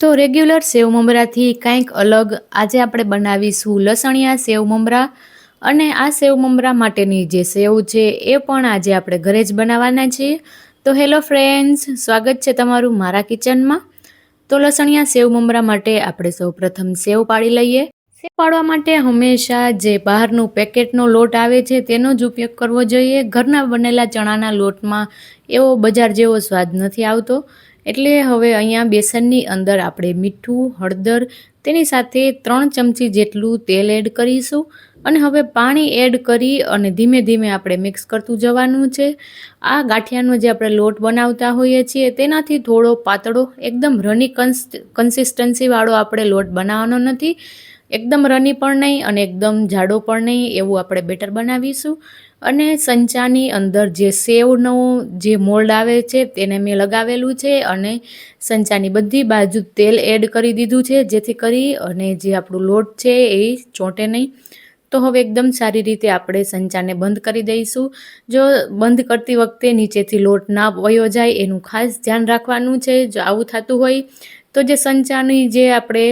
તો રેગ્યુલર સેવ મમરાથી કંઈક અલગ. આજે આપણે બનાવીશું લસણિયા સેવ મમરા અને આ સેવ મમરા માટેની જે સેવ છે એ પણ આજે આપણે ઘરે જ બનાવવાના છીએ. તો હેલો ફ્રેન્ડ્સ, સ્વાગત છે તમારું મારા કિચનમાં. તો લસણિયા સેવ મમરા માટે આપણે સૌ પ્રથમ સેવ પાડી લઈએ. સેવ પાડવા માટે હંમેશા જે બહારનું પેકેટનો લોટ આવે છે તેનો જ ઉપયોગ કરવો જોઈએ. ઘરના બનેલા ચણાના લોટમાં એવો બજાર જેવો સ્વાદ નથી આવતો. એટલે હવે અહીંયા બેસનની અંદર આપણે મીઠું, હળદર, તેની સાથે ત્રણ ચમચી જેટલું તેલ એડ કરીશું. અને હવે પાણી એડ કરી અને ધીમે ધીમે આપણે મિક્સ કરતું જવાનું છે. આ ગાંઠિયાનો જે આપણે લોટ બનાવતા હોઈએ છીએ, તેનાથી થોડો પાતળો, એકદમ રની કન્સ કન્સિસ્ટન્સીવાળો આપણે લોટ બનાવવાનો નથી. એકદમ રની પણ નહીં અને એકદમ જાડો પણ નહીં, એવું આપણે બેટર બનાવીશું. અને સંચાની અંદર જે સેવનો જે મોલ્ડ આવે છે તેને મેં લગાવેલું છે અને સંચાની બધી બાજુ તેલ એડ કરી દીધું છે જેથી કરી અને જે આપણું લોટ છે એ ચોંટે નહીં. તો હવે એકદમ સારી રીતે આપણે સંચાને બંધ કરી દઈશું. જો બંધ કરતી વખતે નીચેથી લોટ ના વયો જાય એનું ખાસ ધ્યાન રાખવાનું છે. જો આવું થતું હોય તો જે સંચાની જે આપણે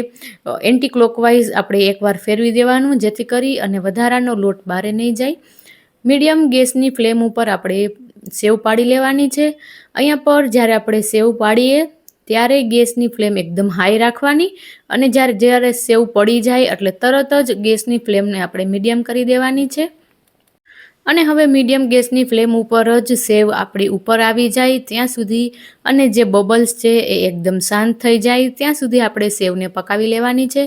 એન્ટી ક્લોકવાઇઝ આપણે એકવાર ફેરવી દેવાનું, જેથી કરી અને વધારાનો લોટ બારે નહીં જાય. મીડિયમ ગેસની ફ્લેમ ઉપર આપણે સેવ પાડી લેવાની છે. અહીંયા પર જ્યારે આપણે સેવ પાડીએ, ત્યારે ગેસની ફ્લેમ એકદમ હાઈ રાખવાની અને જ્યારે જ્યારે સેવ પડી જાય એટલે તરત જ ગેસની ફ્લેમને આપણે મીડિયમ કરી દેવાની છે. અને હવે મીડિયમ ગેસની ફ્લેમ ઉપર જ સેવ આપણી ઉપર આવી જાય ત્યાં સુધી અને જે બબલ્સ છે એ એકદમ શાંત થઈ જાય ત્યાં સુધી આપણે સેવને પકાવી લેવાની છે.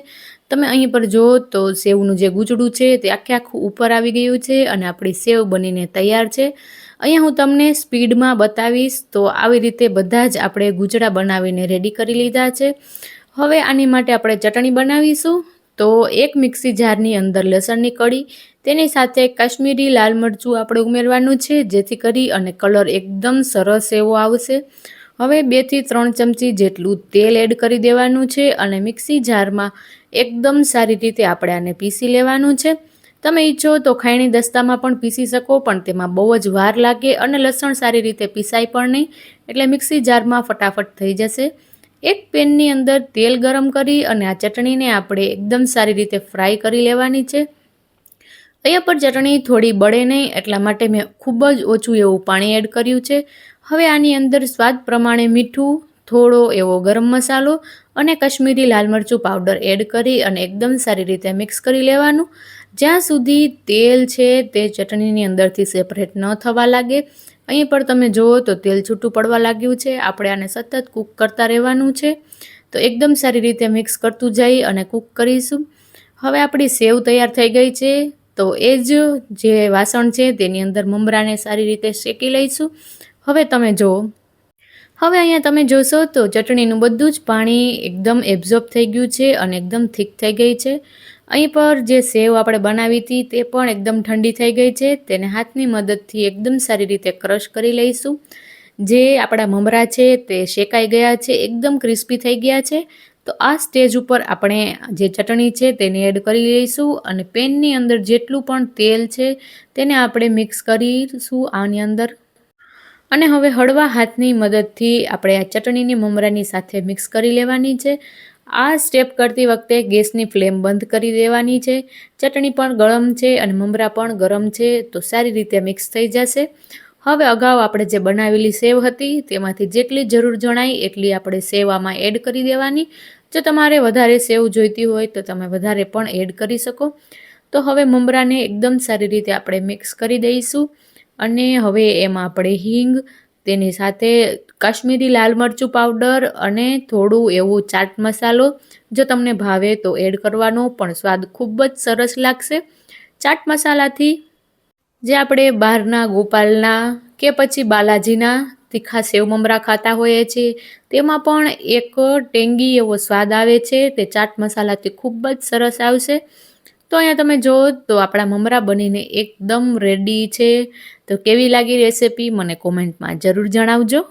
તમે અહીં પર જુઓ તો સેવનું જે ગૂંચડું છે તે આખે આખું ઉપર આવી ગયું છે અને આપણી સેવ બનીને તૈયાર છે. અહીંયા હું તમને સ્પીડમાં બતાવીશ તો આવી રીતે બધા જ આપણે ગૂંચડા બનાવીને રેડી કરી લીધા છે. હવે આની માટે આપણે ચટણી બનાવીશું. તો એક મિક્સી જારની અંદર લસણની કળી, તેની સાથે કાશ્મીરી લાલ મરચું આપણે ઉમેરવાનું છે, જેથી કરી અને કલર એકદમ સરસ એવો આવશે. હવે બેથી ત્રણ ચમચી જેટલું તેલ એડ કરી દેવાનું છે અને મિક્સી જારમાં એકદમ સારી રીતે આપણે આને પીસી લેવાનું છે. તમે ઈચ્છો તો ખાયણી દસ્તામાં પણ પીસી શકો, પણ તેમાં બહુ જ વાર લાગે અને લસણ સારી રીતે પીસાય પણ નહીં, એટલે મિક્સી જારમાં ફટાફટ થઈ જશે. એક પેનની અંદર તેલ ગરમ કરી અને આ ચટણીને આપણે એકદમ સારી રીતે ફ્રાય કરી લેવાની છે. અહીંયા પર ચટણી થોડી બળે નહીં, એટલા માટે મેં ખૂબ જ ઓછું એવું પાણી એડ કર્યું છે. હવે આની અંદર સ્વાદ પ્રમાણે મીઠું, થોડો એવો ગરમ મસાલો અને કશ્મીરી લાલ મરચું પાવડર એડ કરી અને એકદમ સારી રીતે મિક્સ કરી લેવાનું. જ્યાં સુધી તેલ છે તે ચટણીની અંદરથી સેપરેટ ન થવા લાગે. અહીં પર તમે જુઓ તો તેલ છૂટું પડવા લાગ્યું છે. આપણે આને સતત કૂક કરતા રહેવાનું છે. તો એકદમ સારી રીતે મિક્સ કરતું જઈ અને કૂક કરીશું. હવે આપણી સેવ તૈયાર થઈ ગઈ છે. તો એ જ જે વાસણ છે તેની અંદર મમરાને સારી રીતે શેકી લઈશું. હવે તમે જુઓ. હવે અહીંયા તમે જોશો તો ચટણીનું બધું જ પાણી એકદમ એબ્ઝોર્બ થઈ ગયું છે અને એકદમ થીક થઈ ગઈ છે. અહીં પર જે સેવ આપણે બનાવી હતી તે પણ એકદમ ઠંડી થઈ ગઈ છે. તેને હાથની મદદથી એકદમ સારી રીતે ક્રશ કરી લઈશું. જે આપણા મમરા છે તે શેકાઈ ગયા છે, એકદમ ક્રિસ્પી થઈ ગયા છે. તો આ સ્ટેજ ઉપર આપણે જે ચટણી છે તેને એડ કરી લઈશું અને પેનની અંદર જેટલું પણ તેલ છે તેને આપણે મિક્સ કરીશું આની અંદર. અને હવે હળવા હાથની મદદથી આપણે આ ચટણીની મમરાની સાથે મિક્સ કરી લેવાની છે. આ સ્ટેપ કરતી વખતે ગેસની ફ્લેમ બંધ કરી દેવાની છે. ચટણી પણ ગરમ છે અને મમરા પણ ગરમ છે, તો સારી રીતે મિક્સ થઈ જશે. હવે અગાઉ આપણે જે બનાવેલી સેવ હતી, તેમાંથી જેટલી જરૂર જણાય એટલી આપણે સેવ આમાં એડ કરી દેવાની. જો તમારે વધારે સેવ જોઈતી હોય, તો તમે વધારે પણ એડ કરી શકો. તો હવે મમરાને એકદમ સારી રીતે આપણે મિક્સ કરી દઈશું. અને હવે એમાં આપણે હિંગ તેની સાથે કાશ્મીરી લાલ મરચું પાવડર અને થોડું એવું ચાટ મસાલો, જો તમને ભાવે તો એડ કરવાનો, પણ સ્વાદ ખૂબ જ સરસ લાગશે. ચાટ મસાલાથી જે આપણે બહારના ગોપાલના કે પછી બાલાજીના તીખા સેવ મમરા ખાતા હોઈએ છીએ, તેમાં પણ એક ટેંગી એવો સ્વાદ આવે છે. તે ચાટ મસાલાથી ખૂબ જ સરસ આવશે. તો અહીંયા તમે જુઓ તો આપણા મમરા બનીને એકદમ રેડી છે. તો કેવી લાગી રેસિપી મને કોમેન્ટમાં જરૂર જણાવજો.